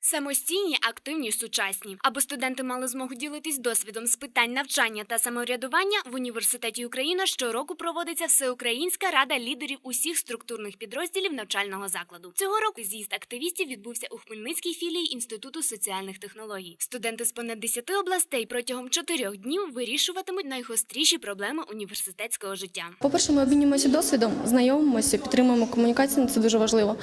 Самостійні, активні, сучасні. Аби студенти мали змогу ділитись досвідом з питань навчання та самоврядування, в університеті Україна щороку проводиться всеукраїнська рада лідерів усіх структурних підрозділів навчального закладу. Цього року з'їзд активістів відбувся у Хмельницькій філії Інституту соціальних технологій. Студенти з понад 10 областей протягом чотирьох днів вирішуватимуть найгостріші проблеми університетського життя. По-перше, ми обмінюємося досвідом, знайомимося, підтримуємо комунікацію. Це дуже важливо.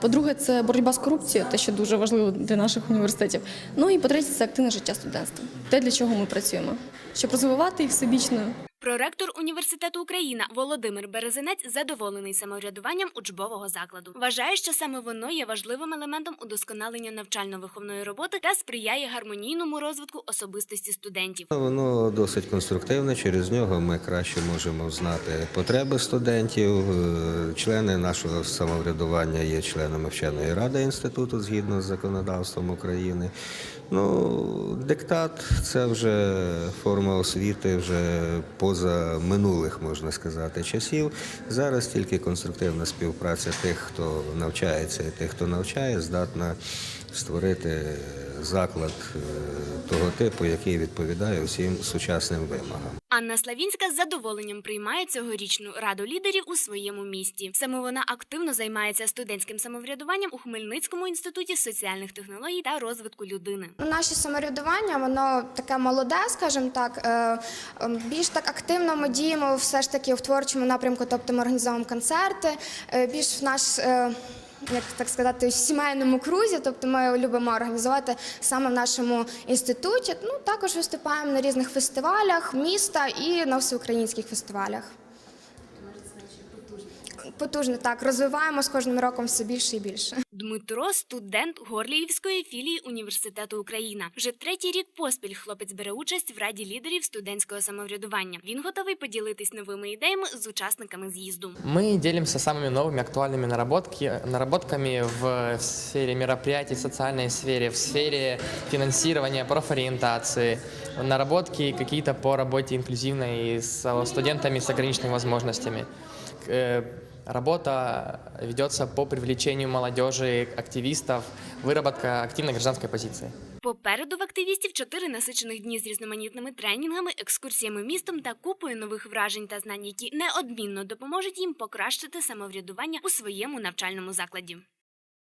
По-друге, це боротьба з корупцією, те, що дуже важливо для наших університетів. Ну і по-третє, це активне життя студентства. Те, для чого ми працюємо, щоб розвивати їх всебічно. Проректор університету Україна Володимир Березинець задоволений самоврядуванням учбового закладу. Вважає, що саме воно є важливим елементом удосконалення навчально-виховної роботи та сприяє гармонійному розвитку особистості студентів. Воно досить конструктивне. Через нього ми краще можемо знати потреби студентів. Е, Члени нашого самоврядування є членами вченої ради інституту згідно з законодавством України. Ну, диктат це вже форма освіти, вже поза минулих, можна сказати, часів. Зараз тільки конструктивна співпраця тих, хто навчається, і тих, хто навчає, здатна створити заклад е, того типу, який відповідає всім сучасним вимогам. Анна Славінська з задоволенням приймає цьогорічну раду лідерів у своєму місті. Саме вона активно займається студентським самоврядуванням у Хмельницькому інституті соціальних технологій та розвитку людини. Ну, Наше самоврядування, воно таке молоде, скажімо так. Е, е, Більш так активно ми діємо все ж таки в творчому напрямку, тобто ми організовуємо концерти, е, більш в наш. Як так сказати, в сімейному крузі, тобто ми любимо організувати саме в нашому інституті. Ну також виступаємо на різних фестивалях міста і на всеукраїнських фестивалях. Потужно так розвиваємо з кожним роком все більше і більше. Дмитро студент Горліївської філії університету Україна. Вже третій рік поспіль хлопець бере участь в раді лідерів студентського самоврядування. Він готовий поділитись новими ідеями з учасниками з'їзду. Мы делимся самыми новыми актуальными наработки, наработками в сфере мероприятий, в социальной сфере, в сфере финансирования, профориентации, наработки какие-то по работе инклюзивной с студентами с ограниченными возможностями. Работа ведется по привлечению молодежи, активистов, выработка активной гражданской позиции. Попереду в активістів чотири насичених дні з різноманітними тренінгами, екскурсіями містом та купою нових вражень та знань, які неодмінно допоможуть їм покращити самоврядування у своєму навчальному закладі.